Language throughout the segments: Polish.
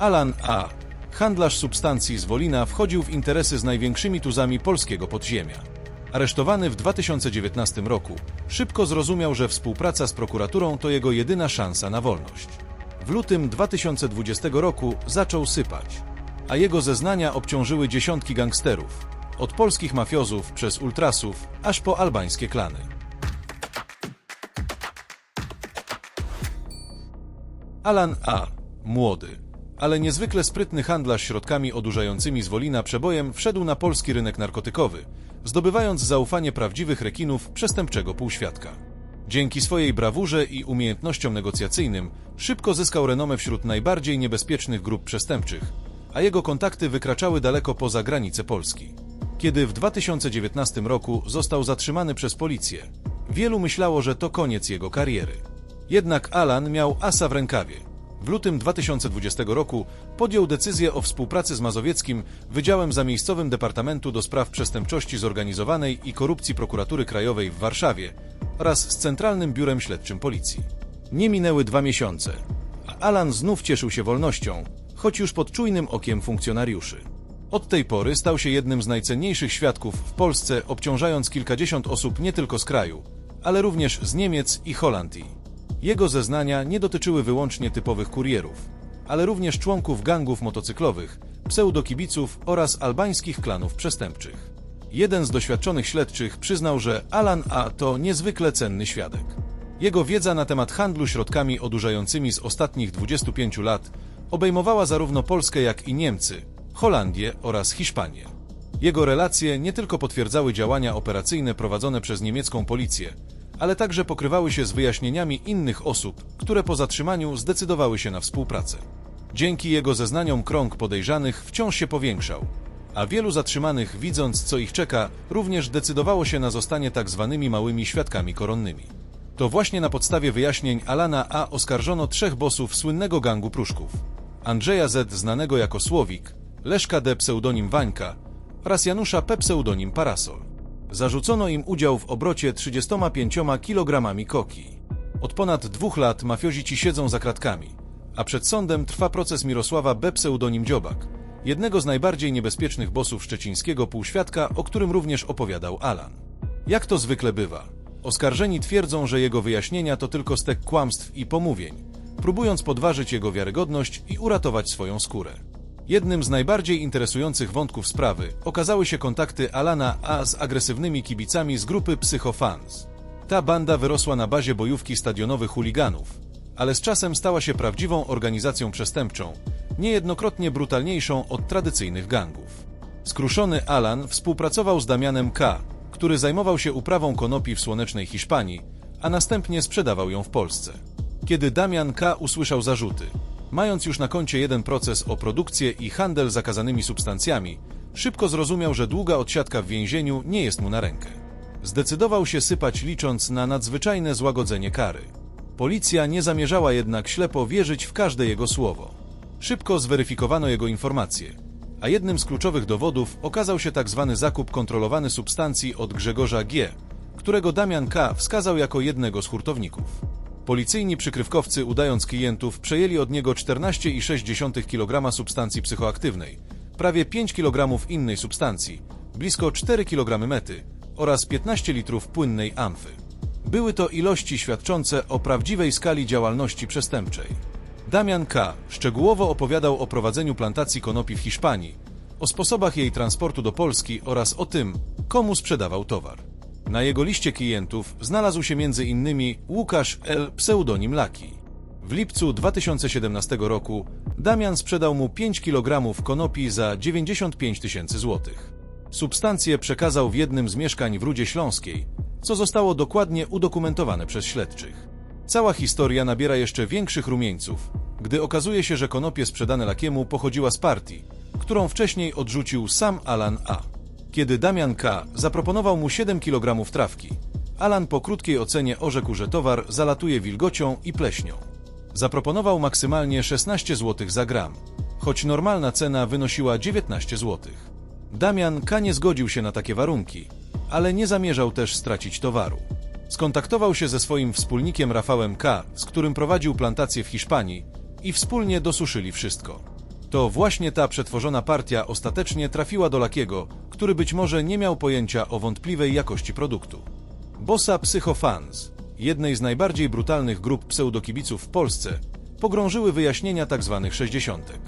Alan A., handlarz substancji z Wolina, wchodził w interesy z największymi tuzami polskiego podziemia. Aresztowany w 2019 roku, szybko zrozumiał, że współpraca z prokuraturą to jego jedyna szansa na wolność. W lutym 2020 roku zaczął sypać, a jego zeznania obciążyły dziesiątki gangsterów, od polskich mafiozów przez ultrasów, aż po albańskie klany. Alan A. Młody, ale niezwykle sprytny handlarz środkami odurzającymi z Wolina przebojem wszedł na polski rynek narkotykowy, zdobywając zaufanie prawdziwych rekinów przestępczego półświadka. Dzięki swojej brawurze i umiejętnościom negocjacyjnym szybko zyskał renomę wśród najbardziej niebezpiecznych grup przestępczych, a jego kontakty wykraczały daleko poza granice Polski. Kiedy w 2019 roku został zatrzymany przez policję, wielu myślało, że to koniec jego kariery. Jednak Alan miał asa w rękawie. W lutym 2020 roku podjął decyzję o współpracy z Mazowieckim Wydziałem Zamiejscowym Departamentu do Spraw Przestępczości Zorganizowanej i Korupcji Prokuratury Krajowej w Warszawie oraz z Centralnym Biurem Śledczym Policji. Nie minęły dwa miesiące, a Alan znów cieszył się wolnością, choć już pod czujnym okiem funkcjonariuszy. Od tej pory stał się jednym z najcenniejszych świadków w Polsce, obciążając kilkadziesiąt osób nie tylko z kraju, ale również z Niemiec i Holandii. Jego zeznania nie dotyczyły wyłącznie typowych kurierów, ale również członków gangów motocyklowych, pseudokibiców oraz albańskich klanów przestępczych. Jeden z doświadczonych śledczych przyznał, że Alan A. to niezwykle cenny świadek. Jego wiedza na temat handlu środkami odurzającymi z ostatnich 25 lat obejmowała zarówno Polskę, jak i Niemcy, Holandię oraz Hiszpanię. Jego relacje nie tylko potwierdzały działania operacyjne prowadzone przez niemiecką policję, ale także pokrywały się z wyjaśnieniami innych osób, które po zatrzymaniu zdecydowały się na współpracę. Dzięki jego zeznaniom krąg podejrzanych wciąż się powiększał, a wielu zatrzymanych, widząc co ich czeka, również decydowało się na zostanie tak zwanymi małymi świadkami koronnymi. To właśnie na podstawie wyjaśnień Alana A. oskarżono trzech bosów słynnego gangu Pruszków. Andrzeja Z. znanego jako Słowik, Leszka D. pseudonim Wańka oraz Janusza P. pseudonim Parasol. Zarzucono im udział w obrocie 35 kg koki. Od ponad dwóch lat mafiozi ci siedzą za kratkami, a przed sądem trwa proces Mirosława B. pseudonim Dziobak, jednego z najbardziej niebezpiecznych bosów szczecińskiego półświadka, o którym również opowiadał Alan. Jak to zwykle bywa, oskarżeni twierdzą, że jego wyjaśnienia to tylko stek kłamstw i pomówień, próbując podważyć jego wiarygodność i uratować swoją skórę. Jednym z najbardziej interesujących wątków sprawy okazały się kontakty Alana A z agresywnymi kibicami z grupy Psychofans. Ta banda wyrosła na bazie bojówki stadionowych chuliganów, ale z czasem stała się prawdziwą organizacją przestępczą, niejednokrotnie brutalniejszą od tradycyjnych gangów. Skruszony Alan współpracował z Damianem K., który zajmował się uprawą konopi w słonecznej Hiszpanii, a następnie sprzedawał ją w Polsce. Kiedy Damian K. usłyszał zarzuty, mając już na koncie jeden proces o produkcję i handel zakazanymi substancjami, szybko zrozumiał, że długa odsiadka w więzieniu nie jest mu na rękę. Zdecydował się sypać licząc na nadzwyczajne złagodzenie kary. Policja nie zamierzała jednak ślepo wierzyć w każde jego słowo. Szybko zweryfikowano jego informacje, a jednym z kluczowych dowodów okazał się tzw. zakup kontrolowany substancji od Grzegorza G., którego Damian K. wskazał jako jednego z hurtowników. Policyjni przykrywkowcy, udając klientów, przejęli od niego 14,6 kg substancji psychoaktywnej, prawie 5 kg innej substancji, blisko 4 kg mety oraz 15 litrów płynnej amfy. Były to ilości świadczące o prawdziwej skali działalności przestępczej. Damian K. szczegółowo opowiadał o prowadzeniu plantacji konopi w Hiszpanii, o sposobach jej transportu do Polski oraz o tym, komu sprzedawał towar. Na jego liście klientów znalazł się m.in. Łukasz L. pseudonim Laki. W lipcu 2017 roku Damian sprzedał mu 5 kg konopi za 95 tysięcy złotych. Substancję przekazał w jednym z mieszkań w Rudzie Śląskiej, co zostało dokładnie udokumentowane przez śledczych. Cała historia nabiera jeszcze większych rumieńców, gdy okazuje się, że konopie sprzedane Lakiemu pochodziła z partii, którą wcześniej odrzucił sam Alan A. Kiedy Damian K. zaproponował mu 7 kg trawki, Alan po krótkiej ocenie orzekł, że towar zalatuje wilgocią i pleśnią. Zaproponował maksymalnie 16 zł za gram, choć normalna cena wynosiła 19 zł. Damian K. nie zgodził się na takie warunki, ale nie zamierzał też stracić towaru. Skontaktował się ze swoim wspólnikiem Rafałem K., z którym prowadził plantację w Hiszpanii i wspólnie dosuszyli wszystko. To właśnie ta przetworzona partia ostatecznie trafiła do Lakiego, który być może nie miał pojęcia o wątpliwej jakości produktu. Bossa Psychofans, jednej z najbardziej brutalnych grup pseudokibiców w Polsce, pogrążyły wyjaśnienia tzw. sześćdziesiątek.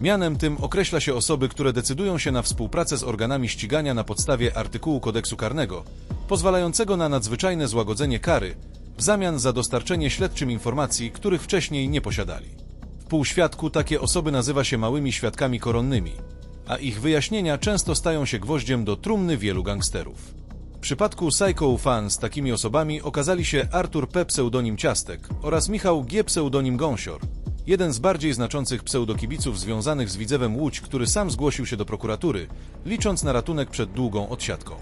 Mianem tym określa się osoby, które decydują się na współpracę z organami ścigania na podstawie artykułu kodeksu karnego, pozwalającego na nadzwyczajne złagodzenie kary w zamian za dostarczenie śledczym informacji, których wcześniej nie posiadali. W półświadku takie osoby nazywa się małymi świadkami koronnymi, a ich wyjaśnienia często stają się gwoździem do trumny wielu gangsterów. W przypadku Psycho Fans takimi osobami okazali się Artur P. pseudonim Ciastek oraz Michał G. pseudonim Gąsior, jeden z bardziej znaczących pseudokibiców związanych z Widzewem Łódź, który sam zgłosił się do prokuratury, licząc na ratunek przed długą odsiadką.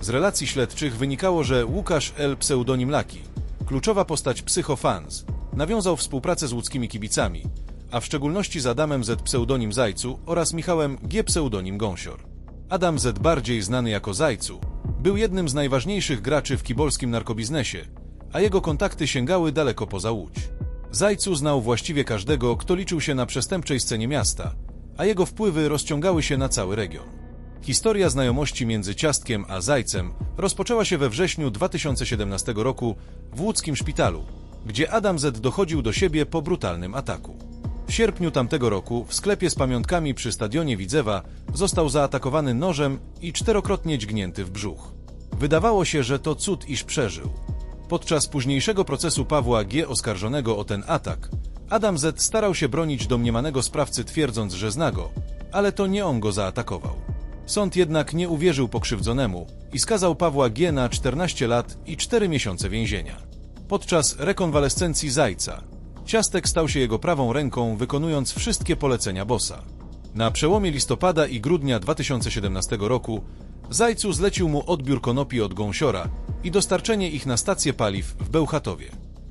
Z relacji śledczych wynikało, że Łukasz L. pseudonim Laki, kluczowa postać Psychofans, nawiązał współpracę z łódzkimi kibicami, a w szczególności z Adamem Z. pseudonim Zajcu oraz Michałem G. pseudonim Gąsior. Adam Z. bardziej znany jako Zajcu, był jednym z najważniejszych graczy w kibolskim narkobiznesie, a jego kontakty sięgały daleko poza Łódź. Zajcu znał właściwie każdego, kto liczył się na przestępczej scenie miasta, a jego wpływy rozciągały się na cały region. Historia znajomości między Ciastkiem a Zajcem rozpoczęła się we wrześniu 2017 roku w łódzkim szpitalu, gdzie Adam Z dochodził do siebie po brutalnym ataku. W sierpniu tamtego roku w sklepie z pamiątkami przy stadionie Widzewa został zaatakowany nożem i czterokrotnie dźgnięty w brzuch. Wydawało się, że to cud, iż przeżył. Podczas późniejszego procesu Pawła G. oskarżonego o ten atak, Adam Z. starał się bronić domniemanego sprawcy twierdząc, że zna go, ale to nie on go zaatakował. Sąd jednak nie uwierzył pokrzywdzonemu i skazał Pawła G. na 14 lat i 4 miesiące więzienia. Podczas rekonwalescencji Zajca, Ciastek stał się jego prawą ręką, wykonując wszystkie polecenia bossa. Na przełomie listopada i grudnia 2017 roku Zajcu zlecił mu odbiór konopi od gąsiora i dostarczenie ich na stację paliw w Bełchatowie.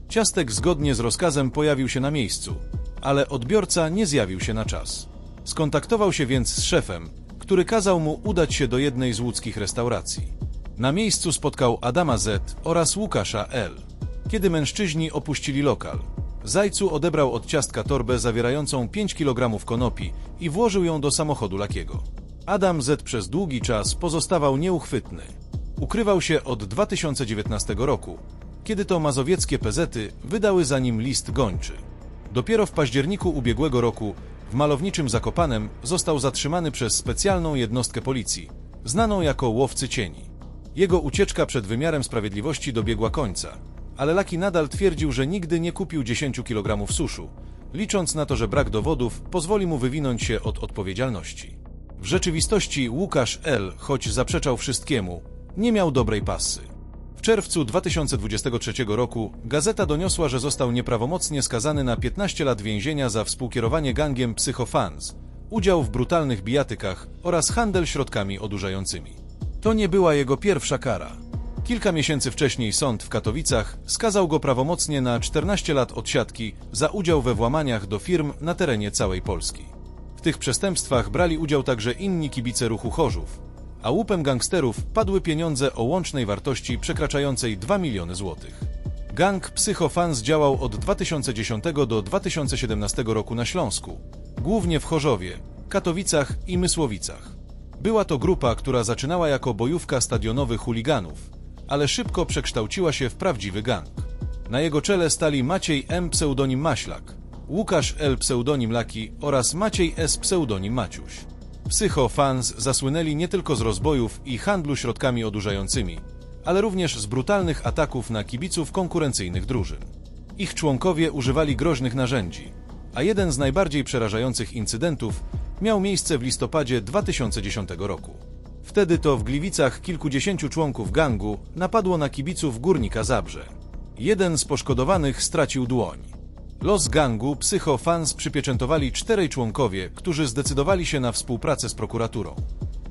Ciastek zgodnie z rozkazem pojawił się na miejscu, ale odbiorca nie zjawił się na czas. Skontaktował się więc z szefem, który kazał mu udać się do jednej z łódzkich restauracji. Na miejscu spotkał Adama Z oraz Łukasza L. Kiedy mężczyźni opuścili lokal, Zajcu odebrał od ciastka torbę zawierającą 5 kg konopi i włożył ją do samochodu Lakiego. Adam Z przez długi czas pozostawał nieuchwytny. Ukrywał się od 2019 roku, kiedy to mazowieckie pezety wydały za nim list gończy. Dopiero w październiku ubiegłego roku w malowniczym Zakopanem został zatrzymany przez specjalną jednostkę policji, znaną jako łowcy cieni. Jego ucieczka przed wymiarem sprawiedliwości dobiegła końca, ale Laki nadal twierdził, że nigdy nie kupił 10 kg suszu, licząc na to, że brak dowodów pozwoli mu wywinąć się od odpowiedzialności. W rzeczywistości Łukasz L., choć zaprzeczał wszystkiemu, nie miał dobrej pasy. W czerwcu 2023 roku gazeta doniosła, że został nieprawomocnie skazany na 15 lat więzienia za współkierowanie gangiem Psychofans, udział w brutalnych bijatykach oraz handel środkami odurzającymi. To nie była jego pierwsza kara. Kilka miesięcy wcześniej sąd w Katowicach skazał go prawomocnie na 14 lat odsiadki za udział we włamaniach do firm na terenie całej Polski. W tych przestępstwach brali udział także inni kibice ruchu Chorzów, a łupem gangsterów padły pieniądze o łącznej wartości przekraczającej 2 miliony złotych. Gang Psychofans działał od 2010 do 2017 roku na Śląsku, głównie w Chorzowie, Katowicach i Mysłowicach. Była to grupa, która zaczynała jako bojówka stadionowych chuliganów, ale szybko przekształciła się w prawdziwy gang. Na jego czele stali Maciej M. pseudonim Maślak, Łukasz L. pseudonim Laki oraz Maciej S. pseudonim Maciuś. Psychofans zasłynęli nie tylko z rozbojów i handlu środkami odurzającymi, ale również z brutalnych ataków na kibiców konkurencyjnych drużyn. Ich członkowie używali groźnych narzędzi, a jeden z najbardziej przerażających incydentów miał miejsce w listopadzie 2010 roku. Wtedy to w Gliwicach kilkudziesięciu członków gangu napadło na kibiców Górnika Zabrze. Jeden z poszkodowanych stracił dłoń. Los gangu Psychofans przypieczętowali czterej członkowie, którzy zdecydowali się na współpracę z prokuraturą.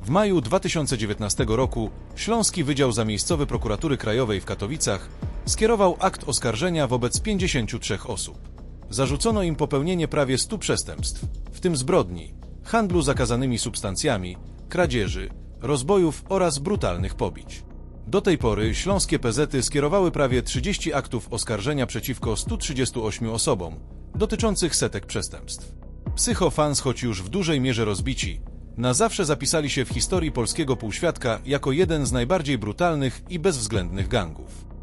W maju 2019 roku Śląski Wydział Zamiejscowy Prokuratury Krajowej w Katowicach skierował akt oskarżenia wobec 53 osób. Zarzucono im popełnienie prawie 100 przestępstw, w tym zbrodni, handlu zakazanymi substancjami, kradzieży, rozbojów oraz brutalnych pobić. Do tej pory śląskie PZ skierowały prawie 30 aktów oskarżenia przeciwko 138 osobom, dotyczących setek przestępstw. Psychofans, choć już w dużej mierze rozbici, na zawsze zapisali się w historii polskiego półświadka jako jeden z najbardziej brutalnych i bezwzględnych gangów.